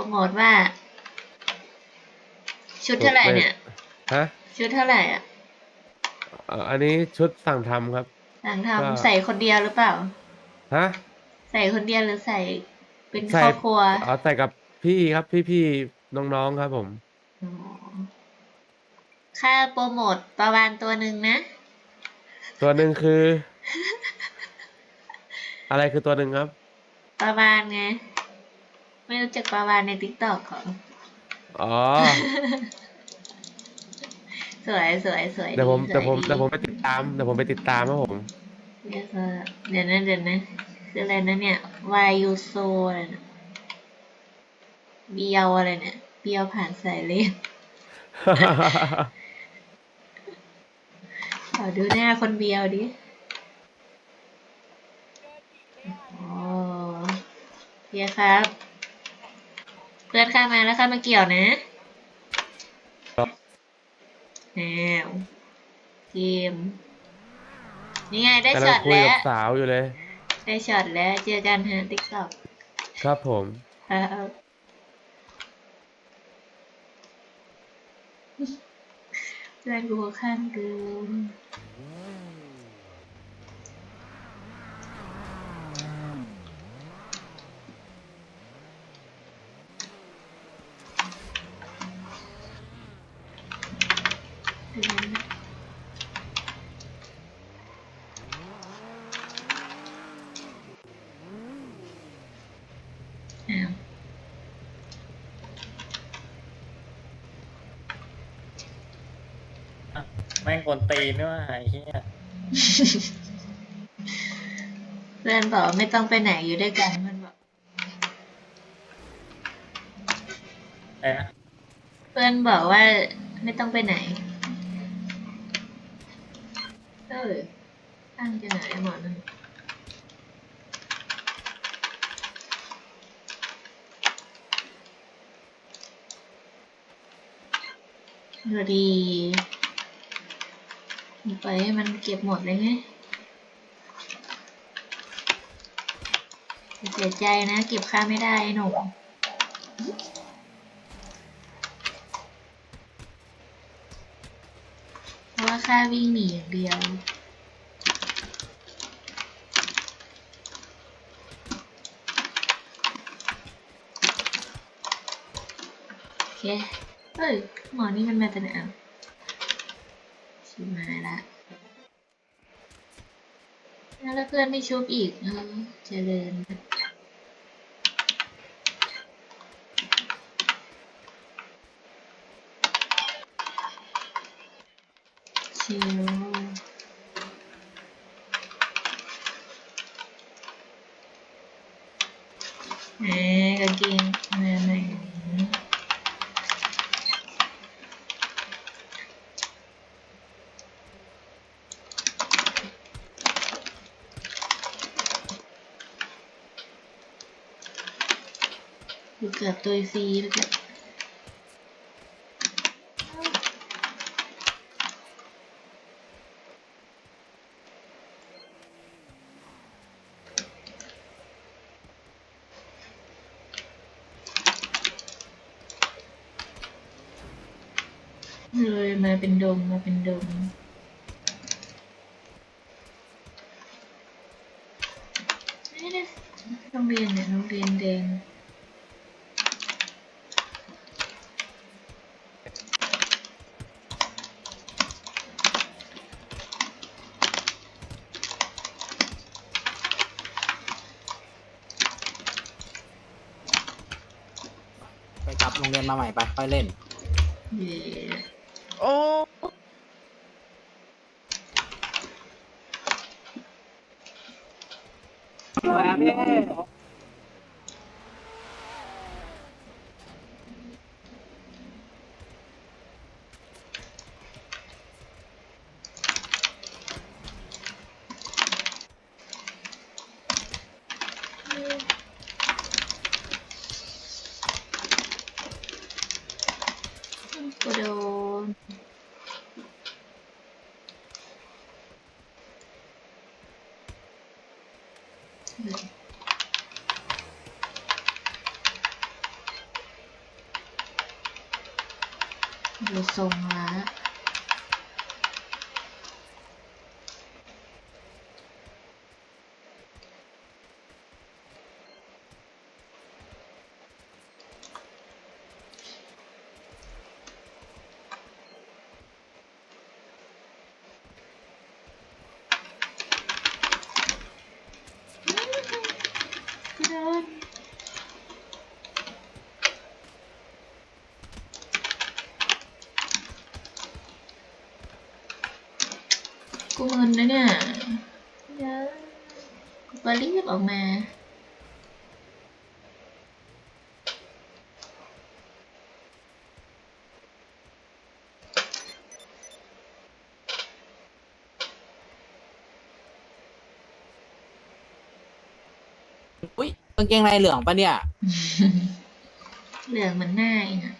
รโมทว่า ชุดเท่าไหร่เนี่ย ฮะ ชุดเท่าไหร่อะเอ่ออันนี้ชุดสั่งทำครับ หลังก็ ทำใส่คนเดียวหรือเปล่า ฮะ ใส่คนเดียวหรือใส่เป็นใส่ครอบครัวอ๋อใส่กับพี่ครับพี่พี่ๆน้องๆครับผม อ๋อค่าโปรโมทประมาณตัวหนึ่งนะ ตัวหนึ่งคือ อะไรคือตัวหนึ่งครับ ประมาณไง ไม่รู้จักประมาณในติ๊กต็อกของ อ๋อ สวยสวยสวยเดี๋ยวผมสเดี๋ยวผมดีเดี๋ยวผมไปติดตามเดี๋ยวผมไปติดตามครับผม เดี๋ยวก็เดี๋ยวนะเดี๋ยวนะคืออะไรนะเนี่ย why you so อะไรนะเบียวอะไรเนี่ยเบียวผ่านสายเลนขอดูหน้าคนเบียวดิอ๋อเบียร์ครับ เพื่อนข้ามาแล้วข้ามาเกี่ยวนะครับแนวเกมนี่ไงได้กำลัช็งอตคุยแล้กับวสาวอยู่เลย ได้ช็อตแล้วเจอกันฮะติ๊กต็อกครับผมครับเพื่อนกูข้างเกินเดี๋ยวนะอ้าว แม่งกวนตีนด้วยไอ้เหี้ยเพื่อนบอกว่าไม่ต้องไปไหนอยู่ด้วยกันมันบอกไอ้นะ เพื่อนบอกว่าไม่ต้องไปไหนเอตั้งจะไหนหมอนั่นเดี๋ยวดีไปให้มันเก็บหมดเลยไงเสียใจนะ เก็บค่าไม่ได้หนุ่ม เพราะว่า ค่วิ่งหนีอย่างเดียวโอเคเฮ้ยหมอนี่มันมาแต่ไหนอะชิบหาละแล้วเพื่อนไม่ชุบอีกเออเจริญ ชิว แหมกางเกงมาใหม่อยู่เกือบตัวซีแล้วก็ เลยมาเป็นดงมาเป็นดงนี่นะโรงเรียนเนี่ยโรงเรียนแดงไปกลับโรงเรียนมาใหม่ไปค่อยเล่น เย่ โอ้กูโดน hơn rồi sùng là กูมึนนะเนี่ยเดี๋ยวกูไปรีบออกมาอุ้ยกางเกงในเหลืองปะเนี่ย เหลืองเหมือนหน้าเองอะ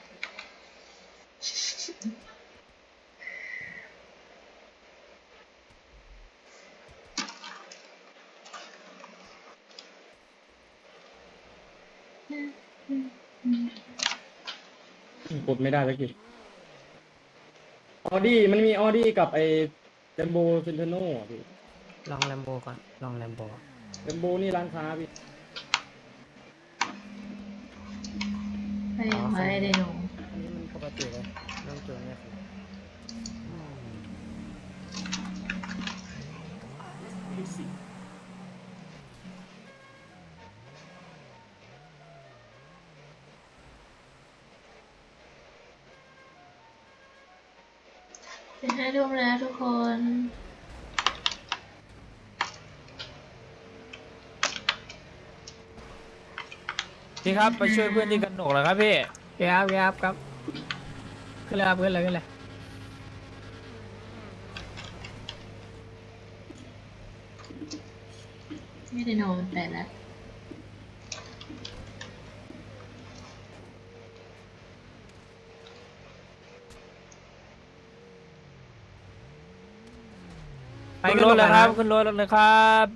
กดไม่ได้สักทีออดี้มันมีออดี้กับไอ้เจมโบเซนเทโน่พี่ลองแลมโบก่อน ลองแลมโบเจมโบนี่ร้านค้าพี่ไปไว้ไดโนอันนี้มันปกติเลยน้องจูนเนี่ยคือ จะให้ดูแล้วทุกคนพี่ครับไปช่วยเพื่อนที่กันหนกแล้วครับพี่ครับครับครับขึ้นเลยครับขึ้นเลยขึ้นเลยไม่ไดโนมันไปแล้ว ขึ้นรถเลยครับขึ้นรถเลยครับ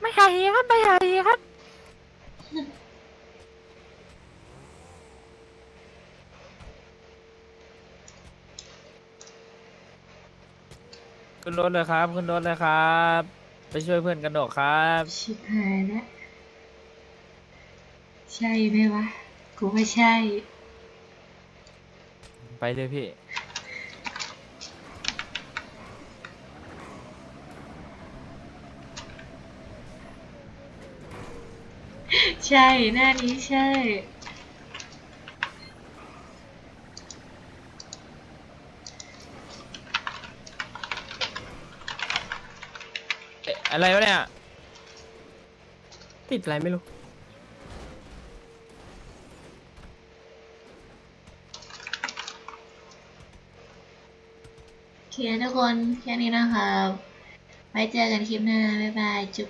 ไม่หายครับไม่หายครับ ขึ้นรถเลยครับ ขึ้นรถเลยครับ ไปช่วยเพื่อนกันหนกครับ ชิบหายแล้วใช่ไหมวะ กูว่าใช่ ไปเลยพี่ ใช่หน้านี้ใช่ เอ๊ะอะไรวะเนี่ย ติดอะไรไม่รู้ โอเคทุกคนแค่นี้นะครับ ไว้เจอกันคลิปหน้า บ๊ายบาย จุ๊บ